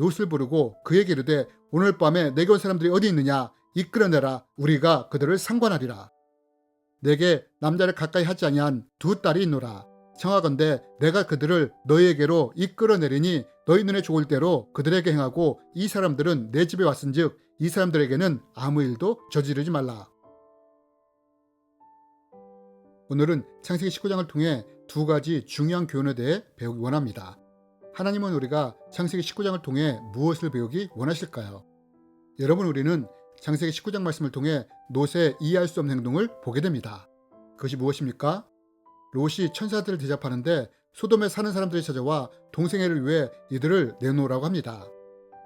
롯을 부르고 그에게 이르되 오늘 밤에 내게 온 사람들이 어디 있느냐? 이끌어내라. 우리가 그들을 상관하리라. 내게 남자를 가까이 하지 아니한 두 딸이 있노라. 청하건대 내가 그들을 너희에게로 이끌어내리니 너희 눈에 좋을 대로 그들에게 행하고 이 사람들은 내 집에 왔은즉 이 사람들에게는 아무 일도 저지르지 말라. 오늘은 창세기 19장을 통해 두 가지 중요한 교훈에 대해 배우기 원합니다. 하나님은 우리가 창세기 19장을 통해 무엇을 배우기 원하실까요? 여러분 우리는 창세기 19장 말씀을 통해 롯의 이해할 수 없는 행동을 보게 됩니다. 그것이 무엇입니까? 롯이 천사들을 대접하는데 소돔에 사는 사람들이 찾아와 동생애를 위해 이들을 내놓으라고 합니다.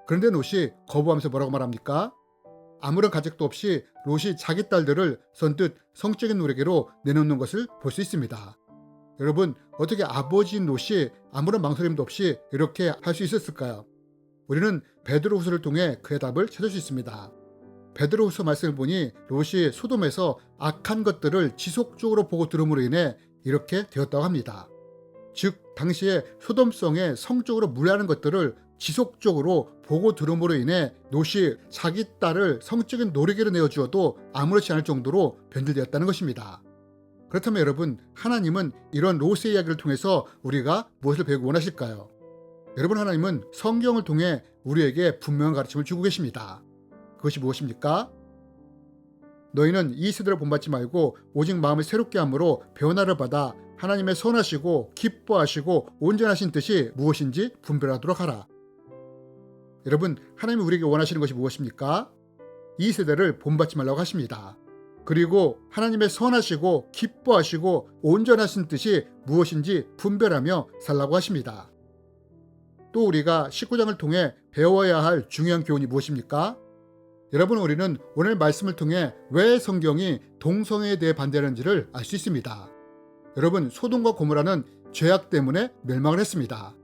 그런데 롯이 거부하면서 뭐라고 말합니까? 아무런 가책도 없이 롯이 자기 딸들을 선뜻 성적인 노래계로 내놓는 것을 볼 수 있습니다. 여러분 어떻게 아버지인 롯이 아무런 망설임도 없이 이렇게 할 수 있었을까요? 우리는 베드로후서를 통해 그의 답을 찾을 수 있습니다. 베드로후서 말씀을 보니 롯이 소돔에서 악한 것들을 지속적으로 보고 들음으로 인해 이렇게 되었다고 합니다. 즉 당시에 소돔성에 성적으로 무례하는 것들을 지속적으로 보고 들음으로 인해 롯이 자기 딸을 성적인 노리개로 내어주어도 아무렇지 않을 정도로 변질되었다는 것입니다. 그렇다면 여러분 하나님은 이런 롯의 이야기를 통해서 우리가 무엇을 배우고 원하실까요? 여러분 하나님은 성경을 통해 우리에게 분명한 가르침을 주고 계십니다. 그것이 무엇입니까? 너희는 이 세대를 본받지 말고 오직 마음을 새롭게 함으로 변화를 받아 하나님의 선하시고 기뻐하시고 온전하신 뜻이 무엇인지 분별하도록 하라. 여러분, 하나님이 우리에게 원하시는 것이 무엇입니까? 이 세대를 본받지 말라고 하십니다. 그리고 하나님의 선하시고 기뻐하시고 온전하신 뜻이 무엇인지 분별하며 살라고 하십니다. 또 우리가 19장을 통해 배워야 할 중요한 교훈이 무엇입니까? 여러분 우리는 오늘 말씀을 통해 왜 성경이 동성애에 대해 반대하는지를 알 수 있습니다. 여러분 소돔과 고모라는 죄악 때문에 멸망을 했습니다.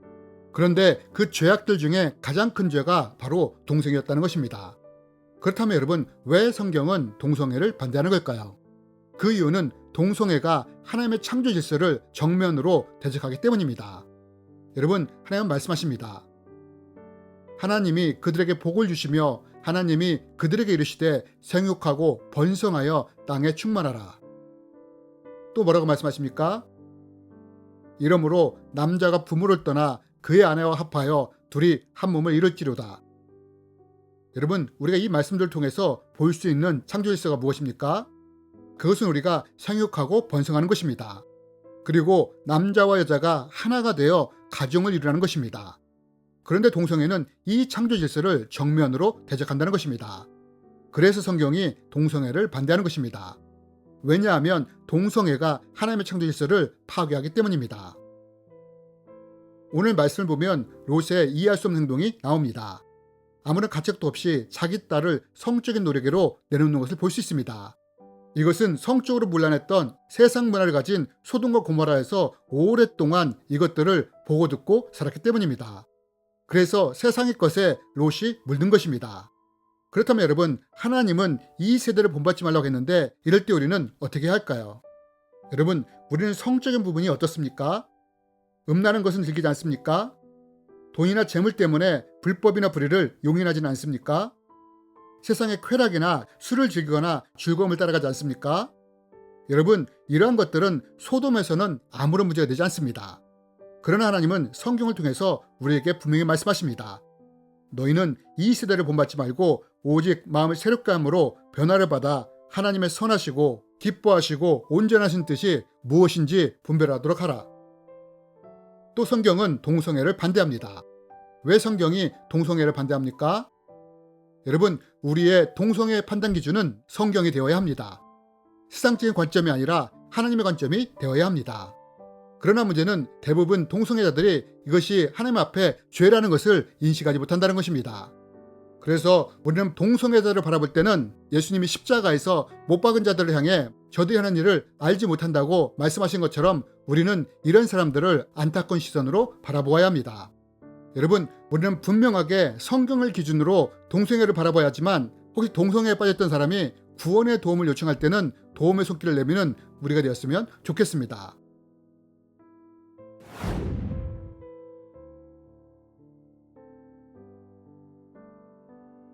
그런데 그 죄악들 중에 가장 큰 죄가 바로 동성애였다는 것입니다. 그렇다면 여러분 왜 성경은 동성애를 반대하는 걸까요? 그 이유는 동성애가 하나님의 창조 질서를 정면으로 대적하기 때문입니다. 여러분 하나님은 말씀하십니다. 하나님이 그들에게 복을 주시며 하나님이 그들에게 이르시되 생육하고 번성하여 땅에 충만하라. 또 뭐라고 말씀하십니까? 이러므로 남자가 부모를 떠나 그의 아내와 합하여 둘이 한 몸을 이룰지로다. 여러분, 우리가 이 말씀들을 통해서 볼 수 있는 창조 질서가 무엇입니까? 그것은 우리가 생육하고 번성하는 것입니다. 그리고 남자와 여자가 하나가 되어 가정을 이루라는 것입니다. 그런데 동성애는 이 창조 질서를 정면으로 대적한다는 것입니다. 그래서 성경이 동성애를 반대하는 것입니다. 왜냐하면 동성애가 하나님의 창조 질서를 파괴하기 때문입니다. 오늘 말씀을 보면 롯의 이해할 수 없는 행동이 나옵니다. 아무런 가책도 없이 자기 딸을 성적인 노력으로 내놓는 것을 볼 수 있습니다. 이것은 성적으로 문란했던 세상 문화를 가진 소돔과 고모라에서 오랫동안 이것들을 보고 듣고 살았기 때문입니다. 그래서 세상의 것에 롯이 물든 것입니다. 그렇다면 여러분, 하나님은 이 세대를 본받지 말라고 했는데 이럴 때 우리는 어떻게 할까요? 여러분, 우리는 성적인 부분이 어떻습니까? 음란한 것은 즐기지 않습니까? 돈이나 재물 때문에 불법이나 불의를 용인하지는 않습니까? 세상의 쾌락이나 술을 즐기거나 즐거움을 따라가지 않습니까? 여러분, 이러한 것들은 소돔에서는 아무런 문제가 되지 않습니다. 그러나 하나님은 성경을 통해서 우리에게 분명히 말씀하십니다. 너희는 이 세대를 본받지 말고 오직 마음을 새롭게 함으로 변화를 받아 하나님의 선하시고 기뻐하시고 온전하신 뜻이 무엇인지 분별하도록 하라. 또 성경은 동성애를 반대합니다. 왜 성경이 동성애를 반대합니까? 여러분, 우리의 동성애 판단 기준은 성경이 되어야 합니다. 세상적인 관점이 아니라 하나님의 관점이 되어야 합니다. 그러나 문제는 대부분 동성애자들이 이것이 하나님 앞에 죄라는 것을 인식하지 못한다는 것입니다. 그래서 우리는 동성애자를 바라볼 때는 예수님이 십자가에서 못 박은 자들을 향해 저들이 하는 일을 알지 못한다고 말씀하신 것처럼 우리는 이런 사람들을 안타까운 시선으로 바라보아야 합니다. 여러분, 우리는 분명하게 성경을 기준으로 동성애를 바라봐야 하지만 혹시 동성애에 빠졌던 사람이 구원의 도움을 요청할 때는 도움의 손길을 내미는 우리가 되었으면 좋겠습니다.